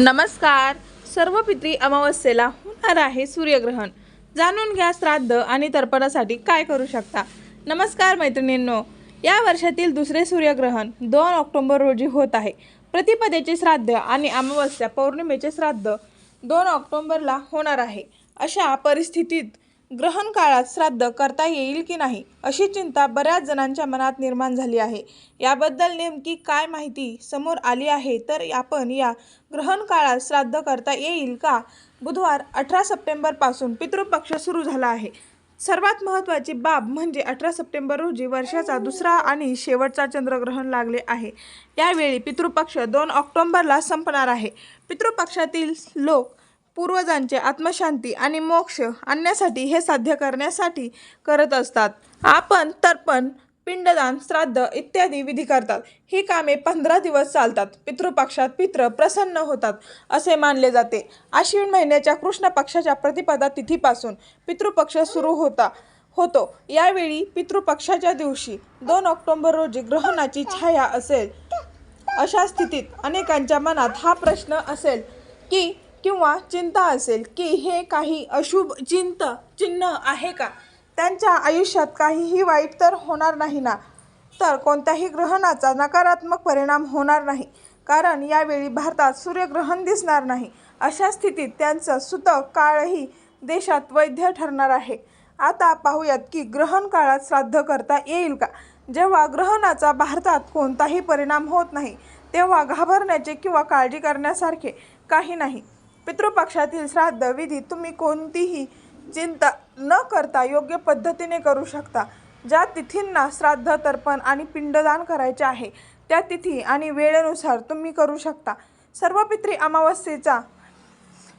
नमस्कार. सर्व पित्री अमावस्येला होणार आहे सूर्यग्रहण. जाणून घ्या श्राद्ध आणि तर्पणासाठी काय करू शकता. नमस्कार मैत्रिणींनो. या वर्षातील दुसरे सूर्यग्रहण दोन ऑक्टोबर रोजी होत आहे. प्रतिपदेचे श्राद्ध आणि अमावस्या पौर्णिमेचे श्राद्ध दोन ऑक्टोंबरला होणार आहे. अशा परिस्थितीत ग्रहण काळात श्राद्ध करता येईल की नाही अशी चिंता बऱ्याच जणांच्या मनात निर्माण झाली आहे. याबद्दल नेमकी काय माहिती समोर आली आहे तर आपण या ग्रहण काळात श्राद्ध करता येईल का? बुधवार अठरा सप्टेंबरपासून पितृपक्ष सुरू झाला आहे. सर्वात महत्त्वाची बाब म्हणजे अठरा सप्टेंबर रोजी वर्षाचा दुसरा आणि शेवटचा चंद्रग्रहण लागले आहे. यावेळी पितृपक्ष दोन ऑक्टोबरला संपणार आहे. पितृपक्षातील लोक पूर्वजांचे आत्मशांती आणि मोक्ष आणण्यासाठी हे साध्य करण्यासाठी करत असतात. आपण तर्पण पिंडदान श्राद्ध इत्यादी विधी करतात. ही कामे पंधरा दिवस चालतात. पितृपक्षात पित्र प्रसन्न होतात असे मानले जाते. आश्विन महिन्याच्या कृष्ण पक्षाच्या प्रतिपदा तिथीपासून पितृपक्ष सुरू होता होतो. यावेळी पितृपक्षाच्या दिवशी दोन ऑक्टोंबर रोजी ग्रहणाची छाया असेल. अशा स्थितीत अनेकांच्या मनात हा प्रश्न असेल की किंवा चिंता असेल की हे काही अशुभ चिंत चिन्ह आहे का? त्यांच्या आयुष्यात काहीही वाईट तर होणार नाही ना? तर कोणत्याही ग्रहणाचा नकारात्मक परिणाम होणार नाही. कारण यावेळी भारतात सूर्यग्रहण दिसणार नाही. अशा स्थितीत त्यांचं सुतक काळही देशात वैध ठरणार आहे. आता पाहूयात की ग्रहण काळात श्राद्ध करता येईल का? जेव्हा ग्रहणाचा भारतात कोणताही परिणाम होत नाही तेव्हा घाबरण्याचे किंवा काळजी करण्यासारखे काही नाही. पितृपक्षातील श्राद्ध विधी तुम्ही कोणतीही चिंता न करता योग्य पद्धतीने करू शकता. ज्या तिथींना श्राद्ध तर्पण आणि पिंडदान करायचे आहे त्या तिथी आणि वेळेनुसार तुम्ही करू शकता. सर्व पित्री अमावस्येचा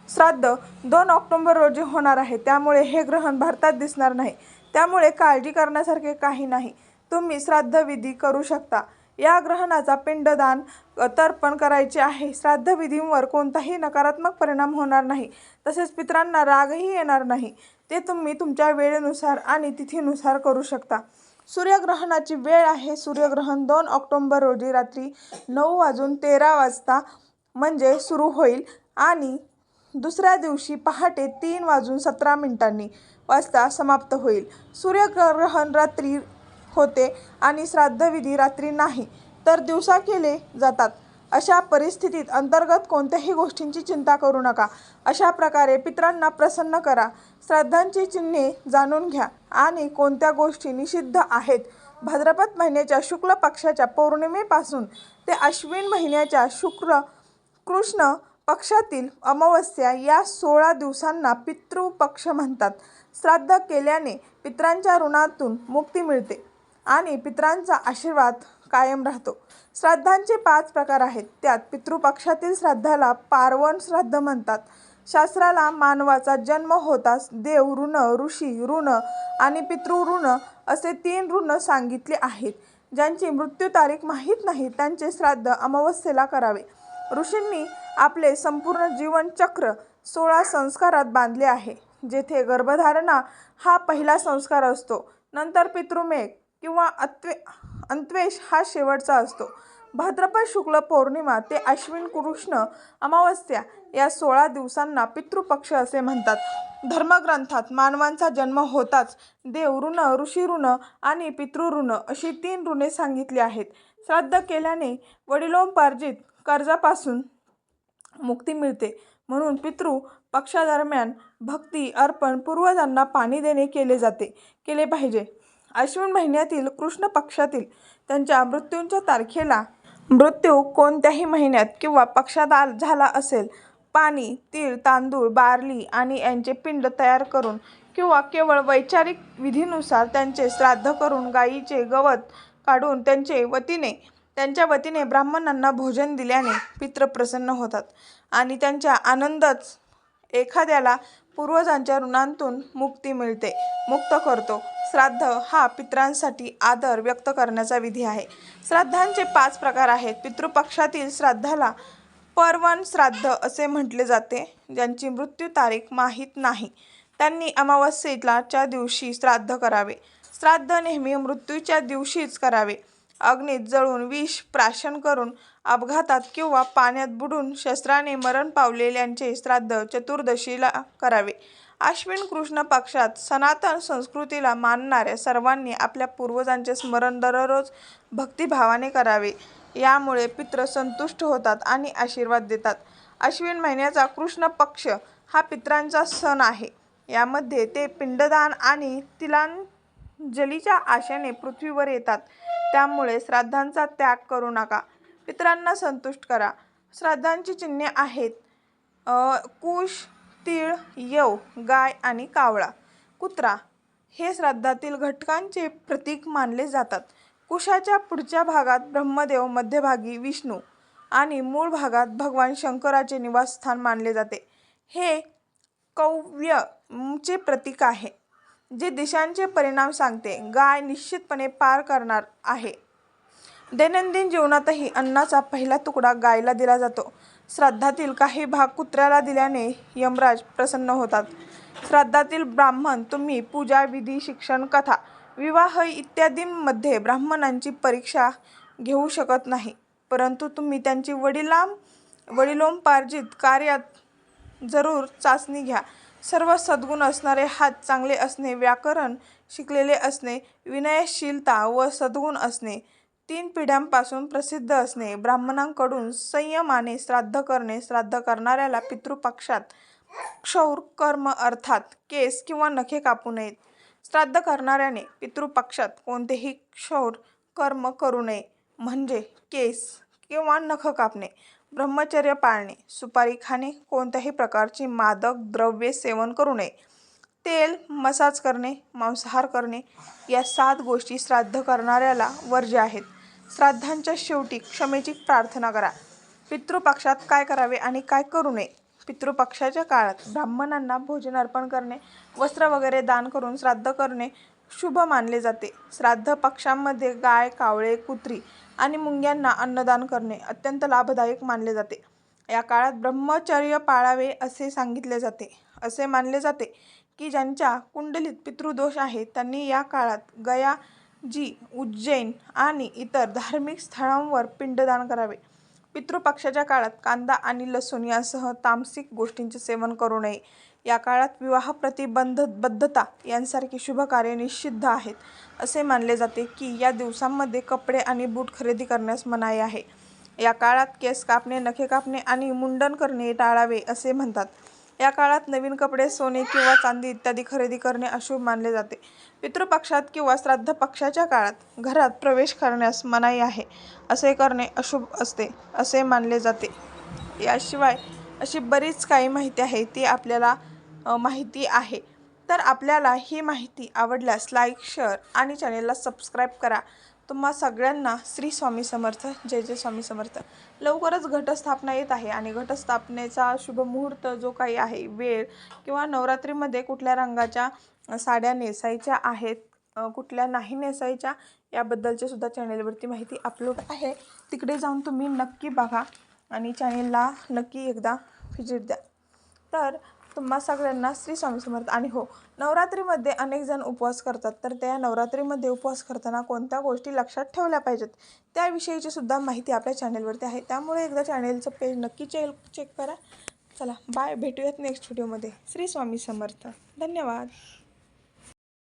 श्राद्ध दोन ऑक्टोंबर रोजी होणार आहे. त्यामुळे हे ग्रहण भारतात दिसणार नाही. त्यामुळे काळजी करण्यासारखे काही नाही. तुम्ही श्राद्धविधी करू शकता. या ग्रहणाचा पिंडदान तर्पण करायचे आहे. श्राद्धविधींवर कोणताही नकारात्मक परिणाम होणार नाही. तसेच पितरांना रागही येणार नाही. ते तुम्ही तुमच्या वेळेनुसार आणि तिथीनुसार करू शकता. सूर्यग्रहणाची वेळ आहे. सूर्यग्रहण दोन ऑक्टोंबर रोजी रात्री नऊ वाजून तेरा वाजता म्हणजे सुरू होईल आणि दुसऱ्या दिवशी पहाटे तीन वाजून सतरा मिनिटांनी वाजता समाप्त होईल. सूर्यग्रहण रात्री होते आणि श्राद्धविधी रात्री नाही. तर दिवसा केले जातात. अशा परिस्थितीत अंतर्गत कोणत्याही गोष्टींची चिंता करू नका. अशा प्रकारे पितरांना प्रसन्न करा. श्राद्धांची चिन्हे जाणून घ्या आणि कोणत्या गोष्टी निषिद्ध आहेत. भाद्रपद महिन्याच्या शुक्ल पक्षाच्या पौर्णिमेपासून ते अश्विन महिन्याच्या शुक्र कृष्ण पक्षातील अमावस्या या सोळा दिवसांना पितृपक्ष म्हणतात. श्राद्ध केल्याने पित्रांच्या ऋणातून मुक्ती मिळते आणि पित्रांचा आशीर्वाद कायम राहतो. श्राद्धांचे पाच प्रकार आहेत. त्यात पितृपक्षातील श्राद्धाला पार्वण श्राद्ध म्हणतात. शास्त्राला मानवाचा जन्म होताच देव ऋण ऋषी ऋण आणि पितृ ऋण असे तीन ऋण सांगितले आहेत. ज्यांची मृत्यू तारीख माहीत नाही त्यांचे श्राद्ध अमावस्येला करावे. ऋषींनी आपले संपूर्ण जीवनचक्र सोळा संस्कारात बांधले आहे. जेथे गर्भधारणा हा पहिला संस्कार असतो. नंतर पितृमेघ किंवा अत्वे अंत्वेश हा शेवटचा असतो. भाद्रपद शुक्ल पौर्णिमा ते अश्विन कृष्ण अमावस्या या सोळा दिवसांना पितृपक्ष असे म्हणतात. धर्मग्रंथात मानवांचा जन्म होताच देव ऋण ऋषी ऋण आणि पितृऋण अशी तीन ऋणे सांगितली आहेत. श्राद्ध केल्याने वडिलोपार्जित कर्जापासून मुक्ती मिळते. म्हणून पितृ पक्षादरम्यान भक्ती अर्पण पूर्वजांना पाणी देणे केले जाते केले पाहिजे. अश्विन महिन्यातील कृष्ण पक्षातील त्यांच्या मृत्यूंच्या तारखेला मृत्यू कोणत्याही महिन्यात किंवा पक्षात आल झाला असेल. पाणी तीळ तांदूळ बार्ली आणि यांचे पिंड तयार करून किंवा केवळ वैचारिक विधीनुसार त्यांचे श्राद्ध करून गायीचे गवत काढून त्यांचे वतीने त्यांच्या वतीने ब्राह्मणांना भोजन दिल्याने पित्र प्रसन्न होतात आणि त्यांच्या आनंदच एखाद्याला पूर्वजांच्या ऋणांतून मुक्ती मिळते मुक्त करतो. श्राद्ध हा पित्रांसाठी आदर व्यक्त करण्याचा विधी आहे. श्राद्धांचे पाच प्रकार आहेत. पितृपक्षातील श्राद्धाला पर्वन श्राद्ध असे म्हटले जाते. ज्यांची मृत्यू तारीख माहीत नाही. त्यांनी अमावस्येलाच्या दिवशी श्राद्ध करावे. श्राद्ध नेहमी मृत्यूच्या दिवशीच करावे. अग्नीत जळून विष प्राशन करून अपघातात किंवा पाण्यात बुडून शस्त्राने मरण पावलेल्यांचे श्राद्ध चतुर्दशीला करावे. आश्विन कृष्ण पक्षात सनातन संस्कृतीला मानणाऱ्या सर्वांनी आपल्या पूर्वजांचे स्मरण दररोज भक्तिभावाने करावे. यामुळे पित्र संतुष्ट होतात आणि आशीर्वाद देतात. आश्विन महिन्याचा कृष्ण पक्ष हा पित्रांचा सण आहे. यामध्ये ते पिंडदान आणि तिलांजलीच्या आशेने पृथ्वीवर येतात. त्यामुळे श्राद्धांचा त्याग करू नका. पित्रांना संतुष्ट करा. श्राद्धांची चिन्हे आहेत. कुश तीळ यव गाय आणि कावळा. कुत्रा हे श्राद्धातील घटकांचे प्रतीक मानले जातात. कुशाच्या पुढच्या भागात ब्रह्मदेव मध्यभागी विष्णू आणि मूळ भागात भगवान शंकराचे निवासस्थान मानले जाते. हे कौव्य चे प्रतीक आहे जे दिशांचे परिणाम सांगते. गाय निश्चितपणे पार करणार आहे. दैनंदिन जीवनातही अन्नाचा पहिला तुकडा गायला दिला जातो. श्राद्धातील काही भाग कुत्र्याला दिल्याने यमराज प्रसन्न होतात. श्राद्धातील ब्राह्मण तुम्ही पूजा विधी शिक्षण कथा विवाह इत्यादींमध्ये ब्राह्मणांची परीक्षा घेऊ शकत नाही. परंतु तुम्ही त्यांची वडिलां वडिलोंपार्जित कार्यात जरूर चाचणी घ्या. सर्व सद्गुण असणारे हात चांगले असणे व्याकरण शिकलेले असणे विनयशीलता व सद्गुण असणे तीन पिढ्यांपासून प्रसिद्ध असणे ब्राह्मणांकडून संयमाने श्राद्ध करणे श्राद्ध करणाऱ्याला पितृपक्षात क्षौर कर्म अर्थात केस किंवा नखे कापू नयेत. श्राद्ध करणाऱ्याने पितृपक्षात कोणतेही क्षौर कर्म करू नये म्हणजे केस किंवा नख कापणे ब्रह्मचर्य पाळणे सुपारी खाणे कोणत्याही प्रकारची मादक द्रव्ये सेवन करू नये तेल मसाज करणे मांसाहार करणे या सात गोष्टी श्राद्ध करणाऱ्याला वर्ज्य आहेत. श्राद्धांच्या शेवटी क्षमेची प्रार्थना करा. पितृपक्षात काय करावे आणि काय करू नये? पितृपक्षाच्या काळात ब्राह्मणांना भोजन अर्पण करणे वस्त्र वगैरे दान करून श्राद्ध करणे शुभ मानले जाते. श्राद्ध पक्षांमध्ये गाय कावळे कुत्री आणि मुंग्यांना अन्नदान करणे अत्यंत लाभदायक मानले जाते. या काळात ब्रह्मचर्य पाळावे असे सांगितले जाते. असे मानले जाते की ज्यांच्या कुंडलीत पितृदोष आहे त्यांनी या काळात गया जी उज्जैन आणि इतर धार्मिक स्थळांवर पिंडदान करावे. पितृपक्षाच्या काळात कांदा आणि लसूण यासह तामसिक गोष्टींचे सेवन करू नये. या काळात विवाह प्रतिबंधबद्धता यांसारखी शुभ कार्य निषिद्ध आहेत असे मानले जाते की या दिवसांमध्ये कपडे आणि बूट खरेदी करण्यास मनाई आहे. या काळात केस कापणे नखे कापणे आणि मुंडन करणे टाळावे असे म्हणतात. या काळात नवीन कपडे सोने किंवा चांदी इत्यादी खरेदी करणे अशुभ मानले जाते. पितृपक्षात किंवा श्राद्ध पक्षाच्या काळात घरात प्रवेश करण्यास मनाई आहे. असे करणे अशुभ असते असे मानले जाते. याशिवाय अशी बरीच काही माहिती आहे ती आपल्याला माहिती आहे. तर आपल्याला ही माहिती आवडल्यास लाईक शेअर आणि चॅनेलला सबस्क्राईब करा. तुम्हा सगळ्यांना श्री स्वामी समर्थ जय जय स्वामी समर्थ. लवकरच घटस्थापना येत आहे आणि घटस्थापनेचा शुभ मुहूर्त जो काही आहे वेळ किंवा नवरात्रीमध्ये कुठल्या रंगाच्या साड्या नेसायच्या आहेत कुठल्या नाही नेसायच्या याबद्दलचे सुद्धा चॅनेलवरती माहिती अपलोड आहे. तिकडे जाऊन तुम्ही नक्की बघा आणि चॅनेलला नक्की एकदा व्हिजिट द्या. तर तुम्हा सगळ्यांना श्री स्वामी समर्थ. आणि हो नवरात्रीमध्ये अनेक जण उपवास करतात. तर त्या नवरात्रीमध्ये उपवास करताना कोणत्या गोष्टी लक्षात ठेवल्या पाहिजेत? त्याविषयीची सुद्धा माहिती आपल्या चॅनेलवरती आहे. त्यामुळे एकदा चॅनेलचं पेज नक्की चेक चेक करा. चला बाय. भेटूयात नेक्स्ट व्हिडिओमध्ये श्री स्वामी समर्थ. धन्यवाद.